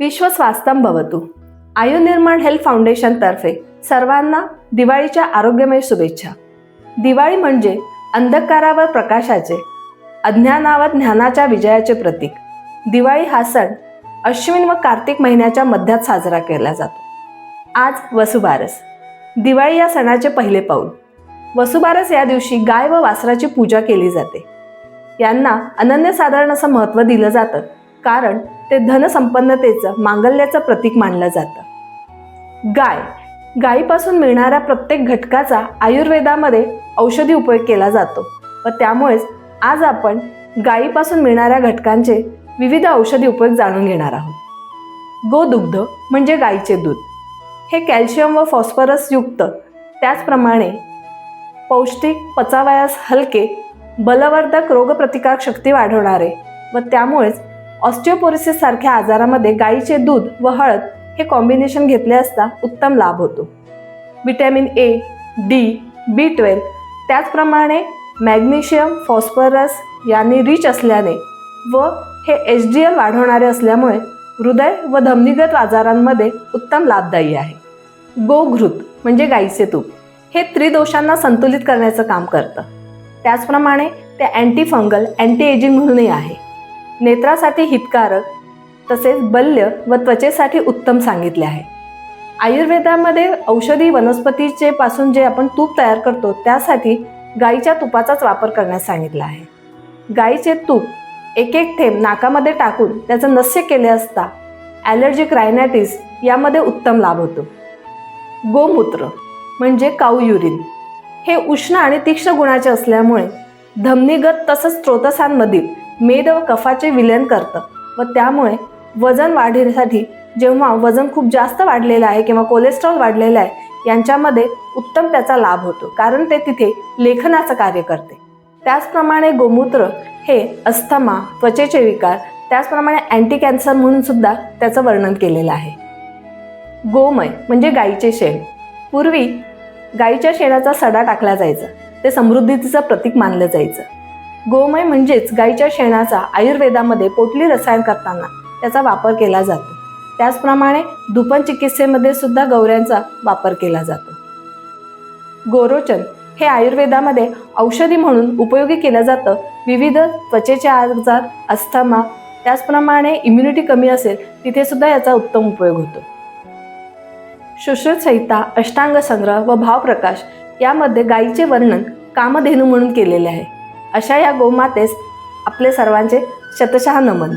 विश्व स्वास्थ्यम भवतु आयुर्निर्माण हेल्थ फाउंडेशनतर्फे सर्वांना दिवाळीच्या आरोग्यमय शुभेच्छा. दिवाळी म्हणजे अंधकारावर प्रकाशाचे अज्ञानावर ज्ञानाच्या विजयाचे प्रतीक. दिवाळी हा सण अश्विन व कार्तिक महिन्याच्या मध्यात साजरा केला जातो. आज वसुबारस. दिवाळी या सणाचे पहिले पाऊल. वसुबारस या दिवशी गाय व वासराची पूजा केली जाते. यांना अनन्यसाधारण असं महत्त्व दिलं जातं. कारण ते धनसंपन्नतेचं मांगल्याचं प्रतीक मानलं जातं. गाय. गायीपासून मिळणाऱ्या प्रत्येक घटकाचा आयुर्वेदामध्ये औषधी उपयोग केला जातो व त्यामुळेच आज आपण गायीपासून मिळणाऱ्या घटकांचे विविध औषधी उपयोग जाणून घेणार आहोत. गोदुग्ध म्हणजे गायीचे दूध. हे कॅल्शियम व फॉस्फरस युक्त त्याचप्रमाणे पौष्टिक पचावयास हलके बलवर्धक रोगप्रतिकारक शक्ती वाढवणारे व त्यामुळेच ऑस्टिओपोरिसिस सारख्या आजारामध्ये गायीचे दूध व हळद हे कॉम्बिनेशन घेतले असता उत्तम लाभ होतो. Vitamin A D B twelve त्याचप्रमाणे मॅग्नेशियम फॉस्फरस यांनी रिच असल्याने व हे एच डी एल वाढवणारे असल्यामुळे हृदय व धमनीगत आजारांमध्ये उत्तम लाभदायी आहे. गोघृत म्हणजे तूप हे त्रिदोषांना संतुलित करण्याचं काम करतं. त्याचप्रमाणे ते अँटी फंगल अँटी एजिंग म्हणूनही आहे. नेत्रासाठी हितकारक तसेच बल्य व त्वचेसाठी उत्तम सांगितले आहे. आयुर्वेदामध्ये औषधी वनस्पतीचे पासून जे आपण तूप तयार करतो त्यासाठी गाईच्या तुपाचाच वापर करण्यास सांगितला आहे. गाईचे तूप एक एक थेंब नाकामध्ये टाकून त्याचं नस्य केले असता ॲलर्जिक रायनॅटिस यामध्ये उत्तम लाभ होतो. गोमूत्र म्हणजे काऊ युरिन. हे उष्ण आणि तीक्ष्ण गुणाचे असल्यामुळे धमनीगत तसंच स्त्रोतसांमधील मेद व कफाचे विलयन करतं. व त्यामुळे वजन वाढीसाठी जेव्हा वजन खूप जास्त वाढलेलं आहे किंवा कोलेस्ट्रॉल वाढलेलं आहे यांच्यामध्ये उत्तम त्याचा लाभ होतो. कारण ते तिथे लेखनाचं कार्य करते. त्याचप्रमाणे गोमूत्र हे अस्थमा त्वचेचे विकार त्याचप्रमाणे अँटी कॅन्सर म्हणून सुद्धा त्याचं वर्णन केलेलं आहे. गोमय म्हणजे गाईचे शेण. पूर्वी गाईच्या शेणाचा सडा टाकला जायचा. ते समृद्धीचं प्रतीक मानलं जायचं. गोमय म्हणजेच गाईच्या शेणाचा आयुर्वेदामध्ये पोटली रसायन करताना त्याचा वापर केला जातो. त्याचप्रमाणे दुपन चिकित्सेमध्ये सुद्धा गौऱ्यांचा वापर केला जातो. गोरोचन हे आयुर्वेदामध्ये औषधी म्हणून उपयोगी केलं जातं. विविध त्वचेचे आजार अस्थमा त्याचप्रमाणे इम्युनिटी कमी असेल तिथे सुद्धा याचा उत्तम उपयोग होतो. सुश्रुत संहिता अष्टांग संग्रह व भावप्रकाश यामध्ये गायीचे वर्णन कामधेनू म्हणून केलेले आहे. अशा या गोमातेस आपले सर्वांचे शतशः नमन